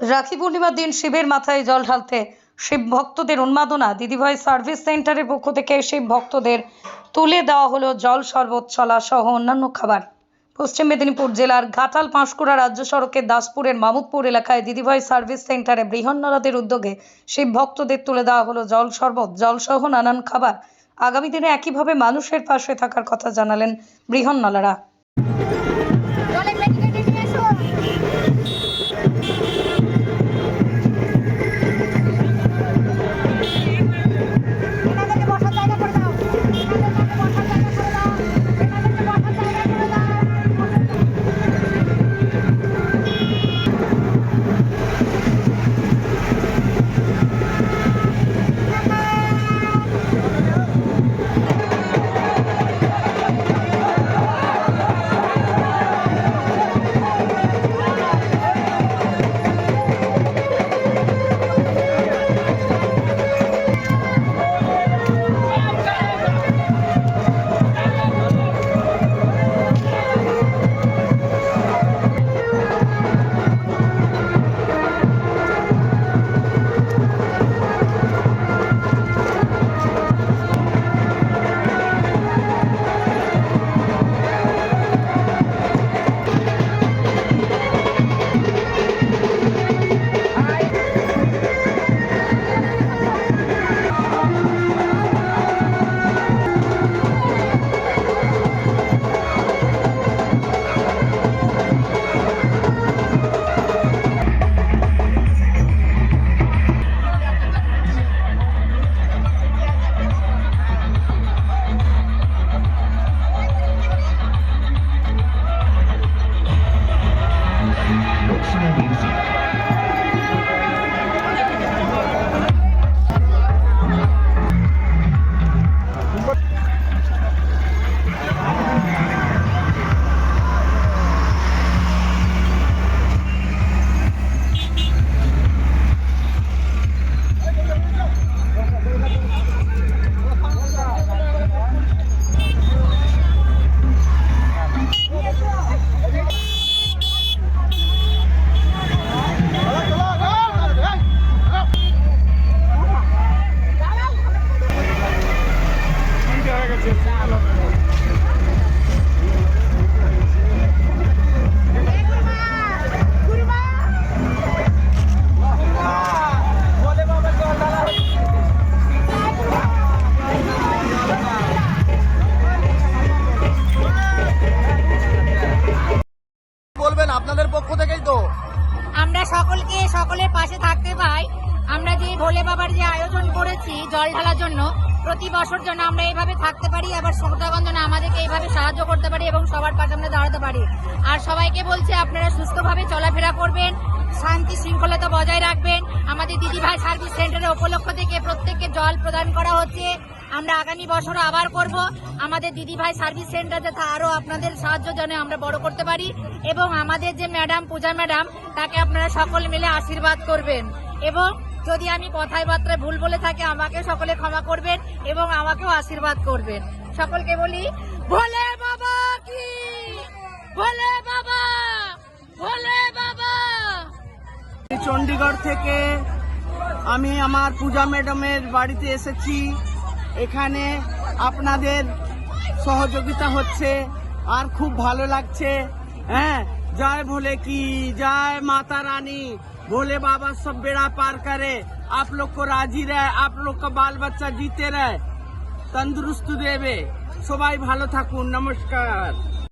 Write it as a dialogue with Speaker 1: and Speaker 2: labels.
Speaker 1: রাখি পূর্ণিমার দিন শিবের মাথায় জল ঢালতে শিব ভক্তদের উন্মাদনা। দিদিভাই সার্ভিস সেন্টারের পক্ষ থেকে শিব ভক্তদের তুলে দেওয়া হলো জল শরবত ছলা সহ অন্যান্য খাবার। পশ্চিম মেদিনীপুর জেলার ঘাটাল পাঁশকুড়া রাজ্য সড়কের দাসপুরের মামুদপুর এলাকায় দিদিভাই সার্ভিস সেন্টারে বৃহন্নলাদের উদ্যোগে শিব ভক্তদের তুলে দেওয়া হলো জল শরবত, জল সহ নানান খাবার। আগামী দিনে একইভাবে মানুষের পাশে থাকার কথা জানালেন বৃহন্নলারা
Speaker 2: fascinating. সকলকে সকলের পাশে থাকতে পাই। আমরা যে ভোলে বাবার যে আয়োজন করেছি জল ঢালার জন্য, প্রতি বছর জন্য আমরা এইভাবে থাকতে পারি, আবার শ্রোতাগণ আমাদেরকে এইভাবে সাহায্য করতে পারি এবং সবার পাশে আমরা দাঁড়াতে পারি। আর সবাইকে বলছি, আপনারা সুস্থভাবে চলাফেরা করবেন, শান্তি শৃঙ্খলতা বজায় রাখবেন। আমাদের দিদিভাই সার্ভিস সেন্টারের উপলক্ষ থেকে প্রত্যেককে জল প্রদান করা হচ্ছে। আমরা আগামী বছরও আবার করব। আমাদের দিদিভাই সার্ভিস সেন্টার যাতে আরও আপনাদের সাহায্য যেন আমরা বড় করতে পারি এবং আমাদের যে ম্যাডাম, পূজা ম্যাডাম, তাকে আপনারা সকল মিলে আশীর্বাদ করবেন। এবং যদি আমি কথায় বার্তায় ভুল বলে থাকি, আমাকে সকলে ক্ষমা করবেন এবং আমাকেও আশীর্বাদ করবেন। সকলকে বলি, ভোলে বাবা কি? ভোলে বাবা! ভোলে বাবা!
Speaker 3: চণ্ডীগড় থেকে আমি আমার পূজা ম্যাডামের বাড়িতে এসেছি। এখানে আপনাদের সহযোগিতা হচ্ছে আর খুব ভালো লাগছে হ্যাঁ জয় भोले की जय माता रानी भोले बाबा सब बेड़ा पार करे आप लोग को राजी रहे आप लोग का बाल बच्चा जीते रहे তন্দুরুস্ত দেবে সবাই ভালো থাকুন নমস্কার